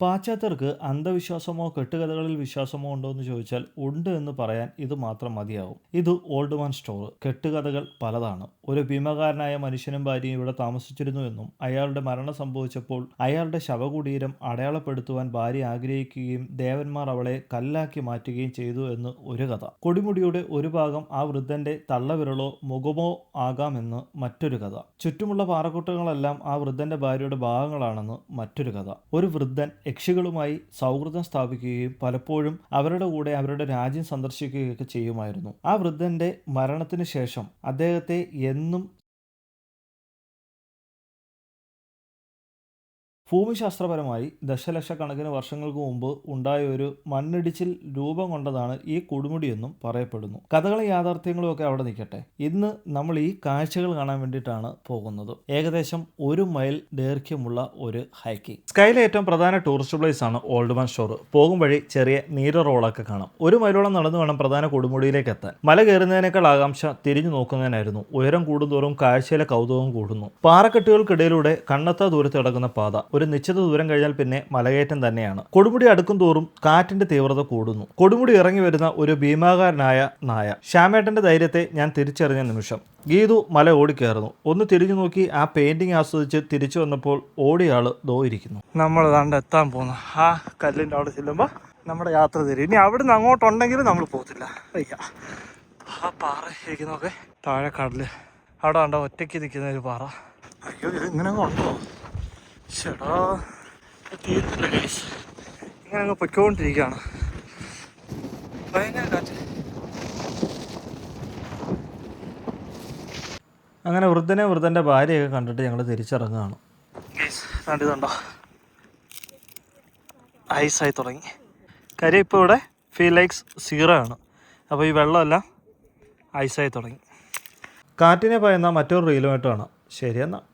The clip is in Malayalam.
പാശ്ചാത്യർക്ക് അന്ധവിശ്വാസമോ കെട്ടുകഥകളിൽ വിശ്വാസമോ ഉണ്ടോ എന്ന് ചോദിച്ചാൽ ഉണ്ട് എന്ന് പറയാൻ ഇത് മാത്രം മതിയാവും. ഇത് ഓൾഡ് മാൻ സ്റ്റോർ കെട്ടുകഥകൾ പലതാണ്. ഒരു ഭീമകാരനായ മനുഷ്യനും ഭാര്യയും ഇവിടെ താമസിച്ചിരുന്നു എന്നും അയാളുടെ മരണം സംഭവിച്ചപ്പോൾ അയാളുടെ ശവകുടീരം അടയാളപ്പെടുത്തുവാൻ ഭാര്യ ആഗ്രഹിക്കുകയും ദേവന്മാർ അവളെ കല്ലാക്കി മാറ്റുകയും ചെയ്തു എന്ന് ഒരു കഥ. കൊടിമുടിയുടെ ഒരു ഭാഗം ആ വൃദ്ധന്റെ തള്ളവിരളോ മുഖമോ ആകാമെന്ന് മറ്റൊരു കഥ. ചുറ്റുമുള്ള പാറക്കൂട്ടങ്ങളെല്ലാം ആ വൃദ്ധന്റെ ഭാര്യയുടെ ഭാഗങ്ങളാണെന്ന് മറ്റൊരു കഥ. ഒരു വൃദ്ധൻ യക്ഷികളുമായി സൗഹൃദം സ്ഥാപിക്കുകയും പലപ്പോഴും അവരുടെ കൂടെ അവരുടെ രാജ്യം സന്ദർശിക്കുകയൊക്കെ ചെയ്യുമായിരുന്നു. ആ വൃദ്ധന്റെ മരണത്തിന് ശേഷം അദ്ദേഹത്തെ എന്നും ഭൂമിശാസ്ത്രപരമായി ദശലക്ഷക്കണക്കിന് വർഷങ്ങൾക്ക് മുമ്പ് ഉണ്ടായ ഒരു മണ്ണിടിച്ചിൽ രൂപം കൊണ്ടതാണ് ഈ കൊടുമുടിയെന്നും പറയപ്പെടുന്നു. കഥകളും യാഥാർത്ഥ്യങ്ങളും ഒക്കെ അവിടെ നിൽക്കട്ടെ. ഇന്ന് നമ്മൾ ഈ കാഴ്ചകൾ കാണാൻ വേണ്ടിയിട്ടാണ് പോകുന്നത്. ഏകദേശം ഒരു മൈൽ ദൈർഘ്യമുള്ള ഒരു ഹൈക്കിംഗ്. സ്കൈയിലെ ഏറ്റവും പ്രധാന ടൂറിസ്റ്റ് പ്ലേസ് ആണ് ഓൾഡ് മാൻ ഷോർ പോകും വഴി ചെറിയ നീര റോളൊക്കെ കാണാം. ഒരു മൈലോളം നടന്നു വേണം പ്രധാന കൊടുമുടിയിലേക്ക് എത്താൻ. മല കയറുന്നതിനേക്കാൾ ആകാംക്ഷ തിരിഞ്ഞു നോക്കുന്നതിനായിരുന്നു. ഉയരം കൂടുന്തോറും കാഴ്ചയിലെ കൗതുകം കൂടുന്നു. പാറക്കെട്ടുകൾക്കിടയിലൂടെ കണ്ണെത്താ ദൂരത്ത് കിടക്കുന്ന പാത. ഒരു നിശ്ചിത ദൂരം കഴിഞ്ഞാൽ പിന്നെ മലകയറ്റം തന്നെയാണ്. കൊടുമുടി അടുക്കും തോറും കാറ്റിന്റെ തീവ്രത കൂടുന്നു. കൊടുമുടി ഇറങ്ങി വരുന്ന ഒരു ഭീമാകാരനായ നായ. ശ്യാമേട്ടന്റെ ധൈര്യത്തെ ഞാൻ തിരിച്ചറിഞ്ഞ നിമിഷം. ഗീതു മല ഓടിക്കയറുന്നു. ഒന്ന് തിരിഞ്ഞു നോക്കി ആ പെയിന്റിങ് ആസ്വദിച്ച് തിരിച്ചു വന്നപ്പോൾ ഓടിയാൾ ദോ ഇരിക്കുന്നു. നമ്മൾ ദാണ്ട് എത്താൻ പോകുന്നു ആ കല്ലിന്റെ അവിടെ ചെല്ലുമ്പോൾ നമ്മുടെ യാത്ര തരും. ഇനി അവിടുന്ന് അങ്ങോട്ടുണ്ടെങ്കിൽ നമ്മൾ പോകത്തില്ല. അയ്യ ആ പാറ ഇരിക്കുന്നൊക്കെ താഴെ കടൽ. അവിടെ കണ്ട ഒറ്റയ്ക്ക് നിൽക്കുന്ന ഒരു പാറ. അയ്യോ ഇത് ഇങ്ങനെ ഉണ്ടോ ചേടാ തീരുന്നില്ല കേസ് ഇങ്ങനെ അങ്ങ് പൊയ്ക്കൊണ്ടിരിക്കുകയാണ്. ഭയങ്കര കാറ്റ്. അങ്ങനെ വൃദ്ധനെ വൃദ്ധന്റെ ഭാര്യയൊക്കെ കണ്ടിട്ട് ഞങ്ങൾ തിരിച്ചിറങ്ങുകയാണ്. കണ്ടിതുണ്ടോ ഐസായി തുടങ്ങി. കാര്യം ഇപ്പോൾ ഇവിടെ ഫീൽ ലൈക്സ് സീറോ ആണ്. അപ്പോൾ ഈ വെള്ളമെല്ലാം ഐസായി തുടങ്ങി. കാറ്റിനെ പയന്ന മറ്റൊരു റീലുമായിട്ട് കാണാം ശരി എന്നാൽ